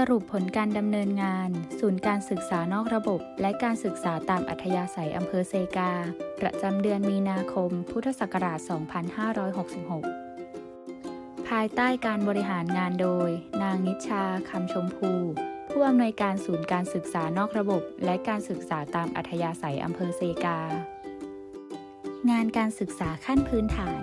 สรุปผลการดำเนินงาน ศูนย์การศึกษานอกระบบ และการศึกษาตามอัธยาศัยอำเภอเซกา ประจำเดือนมีนาคม พุทธศักราช 2566 ภายใต้การบริหารงานโดย นางนิชชาคำชมพู ผู้อำนวยการศูนย์การศึกษานอกระบบ และการศึกษาตามอัธยาศัยอำเภอเซกา งานการศึกษาขั้นพื้นฐาน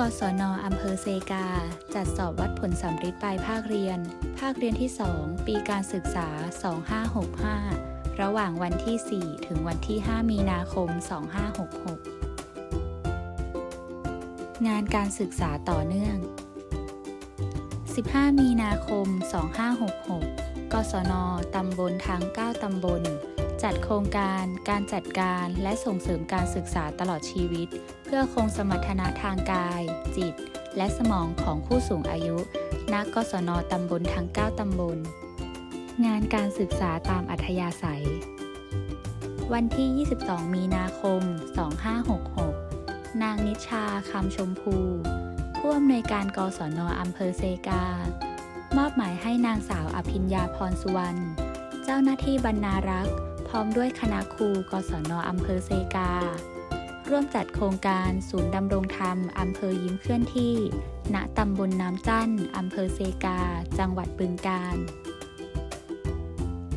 กศนอำเภอเซกา จัดสอบวัดผลสำฤทธิ์ปลายภาคเรียน ภาคเรียนที่ 2 ปีการศึกษา 2565 ระหว่างวันที่ 4 ถึงวันที่ 5 มีนาคม 2566 งานการศึกษาต่อเนื่อง 15 มีนาคม 2566 กศนตำบลทั้ง 9 ตำบล จัดโครงการ การจัดการและส่งเสริมการศึกษาตลอดชีวิต เพื่อคงสมรรถนะทางกาย จิต และสมองของผู้สูงอายุ ณ กศนตำบลทั้ง 9 ตำบล งานการศึกษาตามอัธยาศัย วันที่ 22 มีนาคม 2566 นางนิชาคำชมพูผู้อำนวยการกศนอำเภอเซกา มอบหมายให้นางสาวอภิญญาพรสุวรรณ เจ้าหน้าที่บรรณารักษ์ ร้อมด้วยคณะครูกศนอำเภอเซกา ร่วมจัดโครงการศูนย์ดำรงธรรมอำเภอยิ้มเคลื่อนที่ ณตำบลน้ำจั่นอำเภอเซกา จังหวัดบึงกาฬ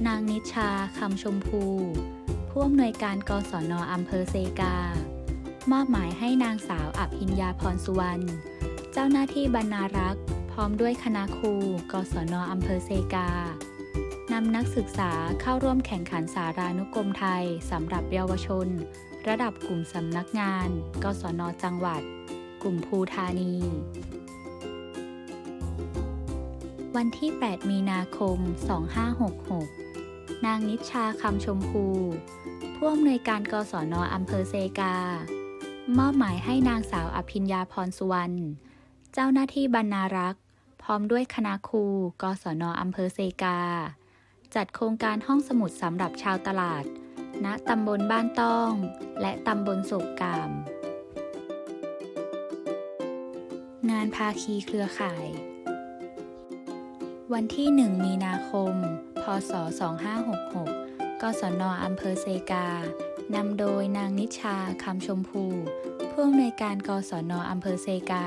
นางนิชชาคำชมพู ผู้อำนวยการกศนอำเภอเซกา มอบหมายให้นางสาวอภิญญาพรสุวรรณเจ้าหน้าที่บรรณารักษ์ พร้อมด้วยคณะครูกศนอำเภอเซกา นำนักศึกษาเข้าร่วมแข่งขันสารานุกรมไทยสำหรับเยาวชน ระดับกลุ่มสำนักงาน กศนจังหวัด กลุ่มภูธานี วันที่ 8 มีนาคม 2566 นางนิชชาคำชมพูผู้อำนวยการกศนอำเภอเซกา มอบหมายให้นางสาวอภิญญาพรสุวรรณ เจ้าหน้าที่บรรณารักษ์ พร้อมด้วยคณะครูกศนอำเภอเซกา จัดโครงการห้องสมุดสำหรับชาวตลาด ณ ตำบลบ้านต้อง และตำบลโศกกาม งานภาคีเครือข่าย วันที่ 1 มีนาคม พศ 2566 กศนอำเภอเซกา นำโดยนางนิชาคำชมพู ผู้อำนวยการกศนอำเภอเซกา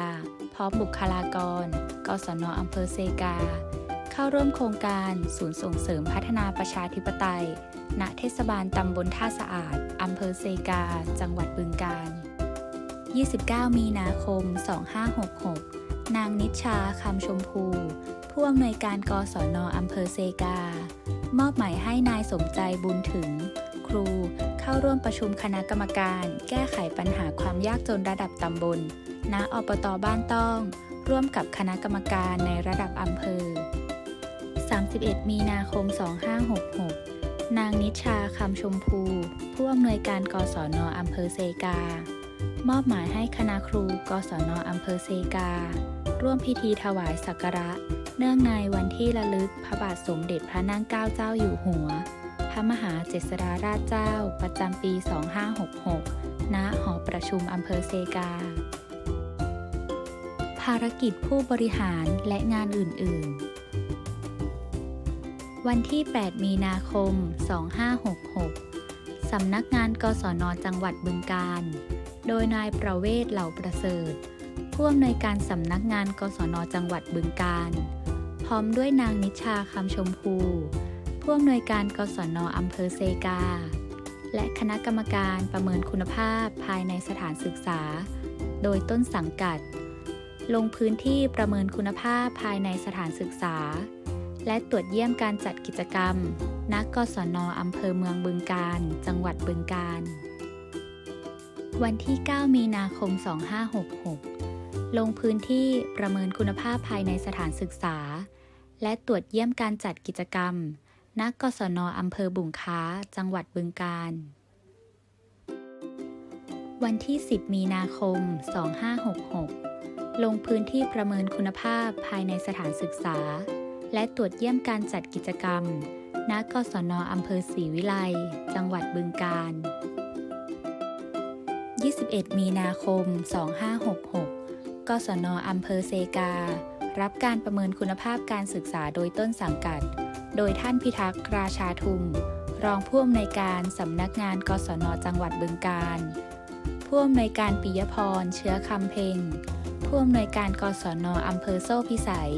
พร้อมบุคลากร กศนอำเภอเซกา เข้าร่วมโครงการศูนย์ส่งเสริมพัฒนาประชาธิปไตย ณ เทศบาลตำบลท่าสะอาด อำเภอเซกา จังหวัดบึงกาฬ 29 มีนาคม 2566 นางนิชชาคำชมพู ผู้อำนวยการกศนอำเภอเซกา มอบหมายให้นายสมใจบุญถึง ครูเข้าร่วมประชุมคณะกรรมการ แก้ไขปัญหาความยากจนระดับตำบล ณอบตบ้านต้อง ร่วมกับคณะกรรมการในระดับอำเภอ 31 มีนาคม 2566 นางนิชาคำชมพู ผู้อำนวยการกศนอำเภอเซกา มอบหมายให้คณะครูกศนอำเภอเซกา ร่วมพิธีถวายสักการะ เนื่องในวันที่ระลึกพระบาทสมเด็จพระนั่งเกล้าเจ้าอยู่หัว พระมหาเจษฎาราชเจ้า ประจำปี 2566 ณ หอประชุมอำเภอเซกา ภารกิจผู้บริหารและงานอื่น ๆ วันที่ 8 มีนาคม 2566 สำนักงานกศนจังหวัดบึงกาฬโดยนายประเวศเหล่าประเสริฐ ผู้อำนวยการสำนักงานกศนจังหวัดบึงกาฬพร้อมด้วยนางนิชชาคำชมพู ผู้อำนวยการกศนอำเภอเซกา และคณะกรรมการประเมินคุณภาพภายในสถานศึกษา โดยต้นสังกัด ลงพื้นที่ประเมินคุณภาพภายในสถานศึกษา และตรวจเยี่ยมการจัดกิจกรรม ณ กศนอำเภอเมืองบึงกาฬจังหวัดบึงกาฬวันที่ 9 มีนาคม 2566 ลงพื้นที่ประเมินคุณภาพภายในสถานศึกษา และตรวจเยี่ยมการจัดกิจกรรม ณ กศนอำเภอบุงค้า จังหวัดบึงกาฬวันที่ 10 มีนาคม 2566 ลงพื้นที่ประเมินคุณภาพภายในสถานศึกษา และตรวจเยี่ยมการจัดกิจกรรม ณ กศนอำเภอศรีวิไล จังหวัดบึงกาฬ 21 มีนาคม 2566 กศนอำเภอเซกา รับการประเมินคุณภาพการศึกษาโดยต้นสังกัด โดยท่านพิทักษ์ราชาทุม รองผู้อำนวยการสำนักงาน กศนจังหวัดบึงกาฬ ผู้อำนวยการปิยพร เชื้อคำเพ็ง ผู้อำนวยการกศนอำเภอโซ่พิสัย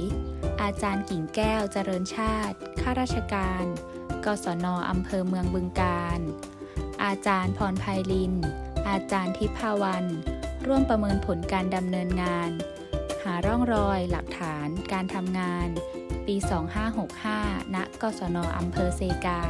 อาจารย์กิ่งแก้วเจริญชาติ ข้าราชการ กศนอำเภอเมืองบึงกาฬอาจารย์พรไพลิน อาจารย์ทิพาวัน ร่วมประเมินผลการดำเนินงาน หาร่องรอยหลักฐานการทำงาน ปี 2565 ณ กศนอำเภอเซกา